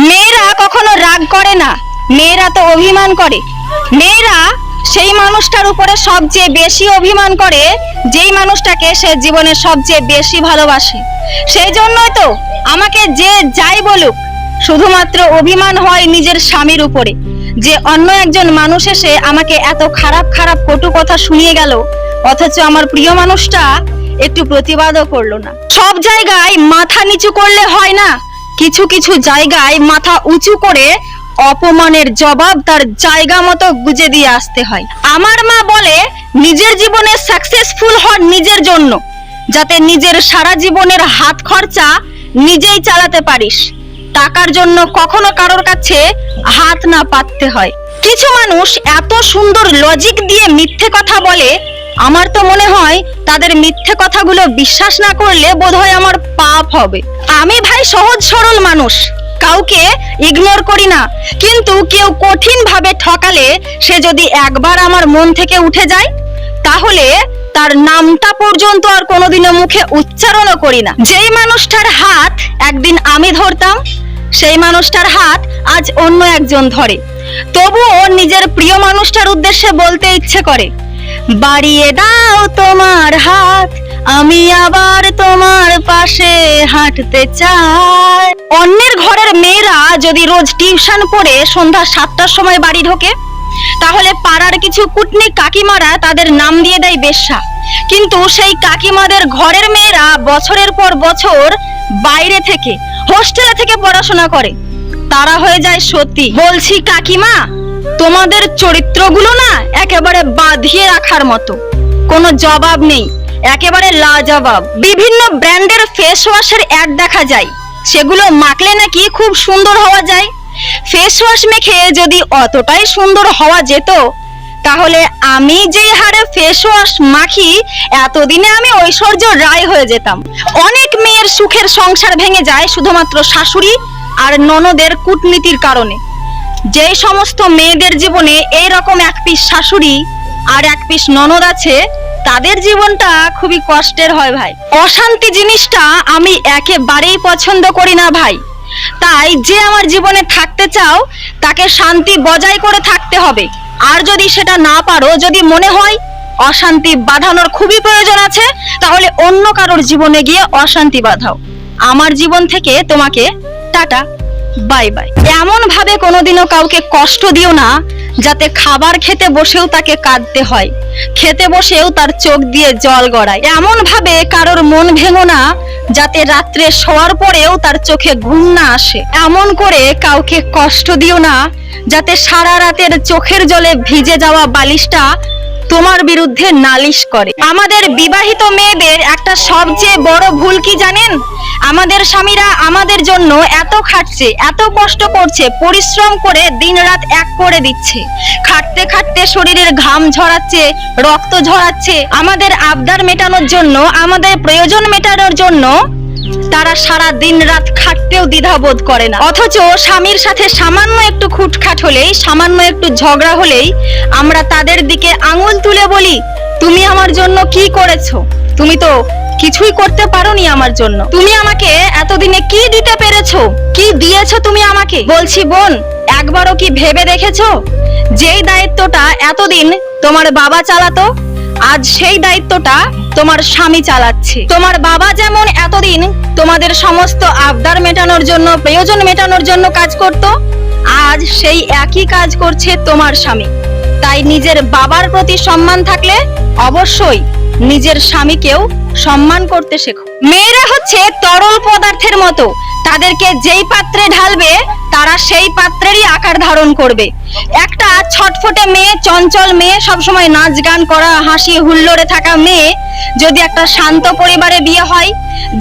মেয়েরা কখনো রাগ করে না। মেয়েরা তো অভিমান করে। মেয়েরা সেই মানুষটার উপরে সবচেয়ে বেশি অভিমান করে, যেই মানুষটাকে সে জীবনে সবচেয়ে বেশি ভালোবাসে। সেই জন্যই তো আমাকে যে যাই বলুক, শুধুমাত্র অভিমান হয় নিজের স্বামীর উপরে। যে অন্য একজন মানুষ এসে আমাকে এত খারাপ খারাপ, কটু কথা শুনিয়ে গেল, অথচ আমার প্রিয় মানুষটা একটু প্রতিবাদও করল না। সব জায়গায় মাথা নিচু করলে হয় না। কিছু কিছু জায়গায় মাথা উঁচু করে অপমানের জবাব তার জায়গা মতো গুজে দিয়ে আসতে হয়। আমার মা বলে, নিজের জীবনে সাকসেসফুল হন নিজের জন্য, যাতে নিজের সারা জীবনের হাত খরচা নিজেই চালাতে পারিস। টাকার জন্য কখনো কারোর কাছে হাত না পাততে হয়। কিছু মানুষ এত সুন্দর লজিক দিয়ে মিথ্যে কথা বলে আমার তো মনে হয় তাদের মিথ্যে কথাগুলো বিশ্বাস না করলে বোধহয় আমার পাপ হবে। আমি ভাই সহজ সরল মানুষ। কাউকে ইগনোর করি না। কিন্তু কেউ কঠিন ভাবে ঠকালে সে যদি একবার আমার মন থেকে উঠে যায়, তাহলে তার নামটা পর্যন্ত আর কোনোদিনও মুখে উচ্চারণও করি না। যেই মানুষটার হাত একদিন আমি ধরতাম, সেই মানুষটার হাত আজ অন্য একজন ধরে। তবুও নিজের প্রিয় মানুষটার উদ্দেশ্যে বলতে ইচ্ছে করে। বাড়িয়ে দাও তোমার হাত, আমি আবার তোমার পাশে হাঁটতে চাই। অন্যের ঘরের মেয়েরা যদি রোজ টিউশন পড়ে সন্ধ্যা সাতটার সময় বাড়ি ঢোকে, তাহলে পাড়ার কিছু কুটনি কাকিমারা তাদের নাম দিয়ে দেয় বেশ্যা। কিন্তু সেই কাকিমাদের ঘরের মেয়েরা বছরের পর বছর বাইরে থেকে, হোস্টেলে থেকে পড়াশোনা করে। তারা হয়ে যায় সত্যি বলছি, কাকিমা তোমাদের চরিত্রগুলো না একেবারে বাঁধিয়ে রাখার মতো। কোনো জবাব নেই। একেবারে লাজবাব। বিভিন্ন ব্র্যান্ডের ফেস ওয়াশের অ্যাড দেখা যায়। সেগুলো মাখলে নাকি খুব সুন্দর হওয়া যায়। ফেস ওয়াশ মেখে যদি অতটাই সুন্দর হওয়া যেত, তাহলে আমি যেই হারে ফেস ওয়াশ মাখি, এতদিনে আমি ঐশ্বর্য রায় হয়ে যেতাম। অনেক মেয়ের সুখের সংসার ভেঙে যায় শুধুমাত্র শাশুড়ি আর ননদের কূটনীতির কারণে। যেই সমস্ত মেয়েদের জীবনে এই রকম এক পিস শাশুড়ি আর এক পিস ননদ আছে, তাদের জীবনটা খুবই কষ্টের হয় ভাই। অশান্তি জিনিসটা আমি একেবারেই পছন্দ করি না ভাই। তাই যে আমার জীবনে থাকতে চাও, তাকে শান্তি বজায় করে থাকতে হবে। আর যদি সেটা না পারো, যদি মনে হয় অশান্তি বাঁধানোর খুবই প্রয়োজন আছে, তাহলে অন্য কারোর জীবনে গিয়ে অশান্তি বাঁধাও। আমার জীবন থেকে তোমাকে টাটা। Bye bye. এমন ভাবে কোনোদিনও কাউকে কষ্ট দিও না, যাতে খাবার খেতে বসেও তাকে কাঁদতে হয়। খেতে বসেও তার চোখ দিয়ে জল গড়ায়। এমন ভাবে কারোর মন ভেঙো না, যাতে রাত্রে শোয়ার পরেও তার চোখে ঘুম না আসে। এমন করে কাউকে কষ্ট দিও না, যাতে সারা রাতের চোখের জলে ভিজে যাওয়া বালিশটা তোমার বিরুদ্ধে নালিশ করে। আমাদের বিবাহিত মেয়েদের একটা সবচেয়ে বড় ভুল কি জানেন? আমাদের স্বামীরা আমাদের জন্য এত খাটছে, এত কষ্ট করছে, পরিশ্রম করে দিনরাত এক করে দিচ্ছে। খাটতে খাটতে শরীরের ঘাম ঝরাচ্ছে, রক্ত ঝরাচ্ছে, আমাদের আবদার মেটানোর জন্য, আমাদের প্রয়োজন মেটানোর জন্য তারা সারা দিন রাত খাটতেও দ্বিধাবোধ করে না। অথচ স্বামীর সাথে সামান্য একটু খুটখাট হলেই, সামান্য একটু ঝগড়া হলেই আমরা তাদের দিকে আঙুল তুলে বলি, তুমি আমার জন্য কি করেছ? তুমি তো কিছুই করতে পারোনি আমার জন্য। তুমি আমাকে এতদিনে কি দিতে পেরেছ? কি দিয়েছ তুমি আমাকে? বলছি, বোন, একবারও কি ভেবে দেখেছ? যেই দায়িত্বটা এতদিন তোমার বাবা চালাতো, আজ সেই দায়িত্বটা তোমার স্বামী চালাচ্ছে। তোমার বাবা যেমন এতদিন তোমাদের সমস্ত আবদার মেটানোর জন্য, প্রয়োজন মেটানোর জন্য কাজ করত, আজ সেই একই কাজ করছে তোমার স্বামী। তাই নিজের বাবার প্রতি সম্মান থাকলে অবশ্যই নিজের স্বামীকেও সম্মান করতে শেখো। মেয়েরা হচ্ছে তরল পদার্থের মতো। তাদেরকে যেই পাত্রে ঢালবে, তারা সেই পাত্রেরই আকার ধারণ করবে। একটা ছটফটে মেয়ে, চঞ্চল মেয়ে, সবসময় নাচ গান করা, হাসি হুল্লোড়ে থাকা মেয়ে যদি একটা শান্ত পরিবারে বিয়ে হয়,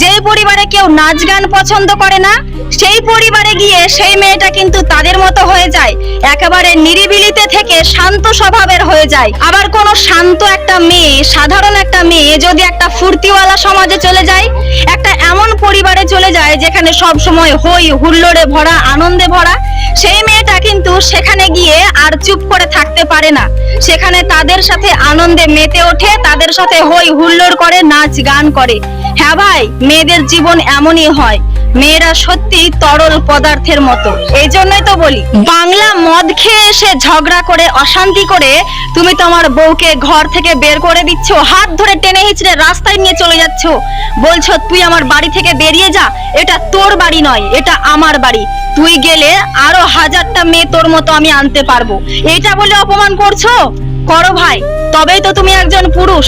যেই পরিবারে কেউ নাচ গান পছন্দ করে না, সেই পরিবারে গিয়ে সেই মেয়েটা কিন্তু তাদের মতো হয়ে যায়। একেবারে নিরিবিলিতে থেকে শান্ত স্বভাবের হয়ে যায়। আবার কোনো শান্ত একটা মেয়ে, সাধারণ একটা মেয়ে যদি একটা ফুর্তিওয়ালা সমাজে চলে যায়, একটা এমন পরিবারে চলে যায় যেখানে সব সময় হই হুল্লোড়ে ভরা, আনন্দে ভরা। সেই মেয়েটা কিন্তু সেখানে গিয়ে আর চুপ করে থাকতে পারে না। সেখানে তাদের সাথে আনন্দে মেতে ওঠে, তাদের সাথে হই হুল্লোড় করে, নাচ গান করে। হ্যাঁ ভাই, মেয়েদের জীবন এমনই হয়। মেয়েরা সত্যি তরল পদার্থের মতো। এই জন্যই তো বলি, বাংলা মদ খেয়ে এসে ঝগড়া করে, অশান্তি করে তুমি তোমার বউকে ঘর থেকে বের করে দিচ্ছ, হাত ধরে টেনে হিচড়ে রাস্তায় নিয়ে চলে যাচ্ছ। বলছো, তুই আমার বাড়ি থেকে বেরিয়ে যা, এটা তোর বাড়ি নয়, এটা আমার বাড়ি। তুই গেলে আরও হাজারটা মেয়ে তোর মতো আমি আনতে পারব। এটা বলে অপমান করছ? করো ভাই, তবেই তো তুমি একজন পুরুষ,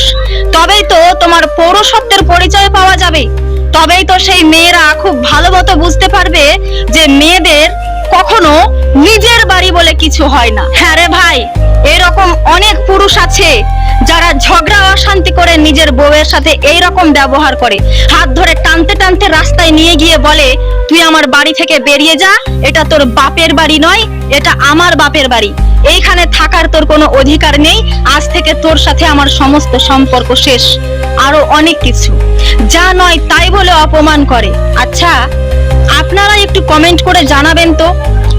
তবেই তো তোমার পৌরসত্বের পরিচয় পাওয়া যাবে। তবেই তো সেই মেয়েরা খুব ভালো মতো বুঝতে পারবে যে মেয়েদের কখনো নিজের বাড়ি বলে কিছু হয় না। হ্যাঁ রে ভাই, এরকম অনেক পুরুষ আছে যারা ঝগড়া, অশান্তি করে নিজের বউয়ের সাথে এই রকম ব্যবহার করে। হাত ধরে টানতে টানতে রাস্তায় নিয়ে গিয়ে বলে, তুই আমার বাড়ি থেকে বেরিয়ে যা, এটা তোর বাপের বাড়ি নয়, এটা আমার বাপের বাড়ি। এইখানে থাকার তোর কোনো অধিকার নেই। আজ থেকে তোর সাথে আমার সমস্ত সম্পর্ক শেষ। আরও অনেক কিছু। যা নয় তাই বলে অপমান করে। আচ্ছা আপনারা একটু কমেন্ট করে জানাবেন তো,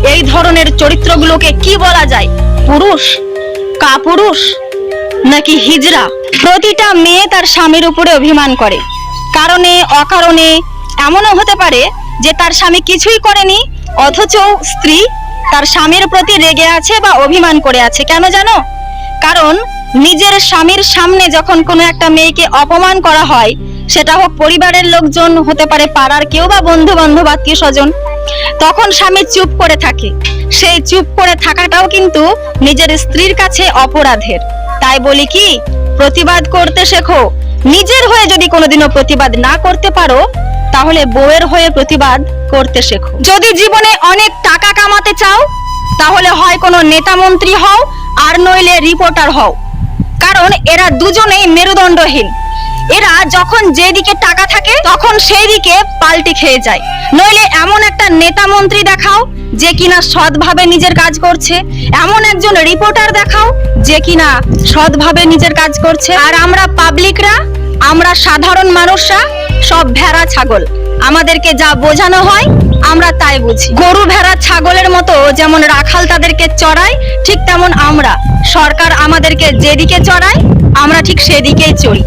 এই ধরনের চরিত্রগুলোকে কি বলা যায়? পুরুষ? কাপুরুষ? নাকি হিজড়া? প্রতিটা মেয়ে তার স্বামীর উপরে অভিমান করে। কারণে, অকারণে এমনও হতে পারে যে তার স্বামী কিছুই করেনি, অথচ স্ত্রী তার স্বামীর প্রতি রেগে আছে বা অভিমান করে আছে, কেন জানো? কারণ নিজের স্বামীর সামনে যখন কোনো একটা মেয়েকে অপমান করা হয়, সেটা হোক পরিবারের লোকজন, হতে পারে পাড়ার কেউ বা বন্ধু বান্ধব আত্মীয় স্বজন তখন স্বামী চুপ করে থাকে। সেই চুপ করে থাকাটাও কিন্তু নিজের স্ত্রীর কাছে অপরাধের। তাই বলি কি, প্রতিবাদ করতে শেখো। নিজের হয়ে যদি কোনোদিনও প্রতিবাদ না করতে পারো তাহলে বউয়ের হয়ে প্রতিবাদ করতে শেখো। যদি জীবনে অনেক টাকা কামাতে চাও, তাহলে হয় কোনো নেতা মন্ত্রী হও আর নইলে রিপোর্টার হও। কারণ এরা দুজনেই মেরুদণ্ডহীন। এরা যখন যেদিকে টাকা থাকে, তখন সেই দিকে পাল্টে খেয়ে যায়। নইলে এমন একটা নেতা মন্ত্রী দেখাও যে কিনা সৎভাবে নিজের কাজ করছে। এমন একজন রিপোর্টার দেখাও যে কিনা সৎভাবে নিজের কাজ করছে। আর আমরা পাবলিকরা, আমরা সাধারণ মানুষরা সব ভেড়া ছাগল। আমাদেরকে যা বোঝানো হয়, আমরা তাই বুঝি। গরু ভেড়া ছাগলের মতো যেমন রাখাল তাদেরকে চড়ায়, ঠিক তেমন আমরা। সরকার আমাদেরকে যেদিকে চড়ায়, আমরা ঠিক সেদিকেই চড়ি।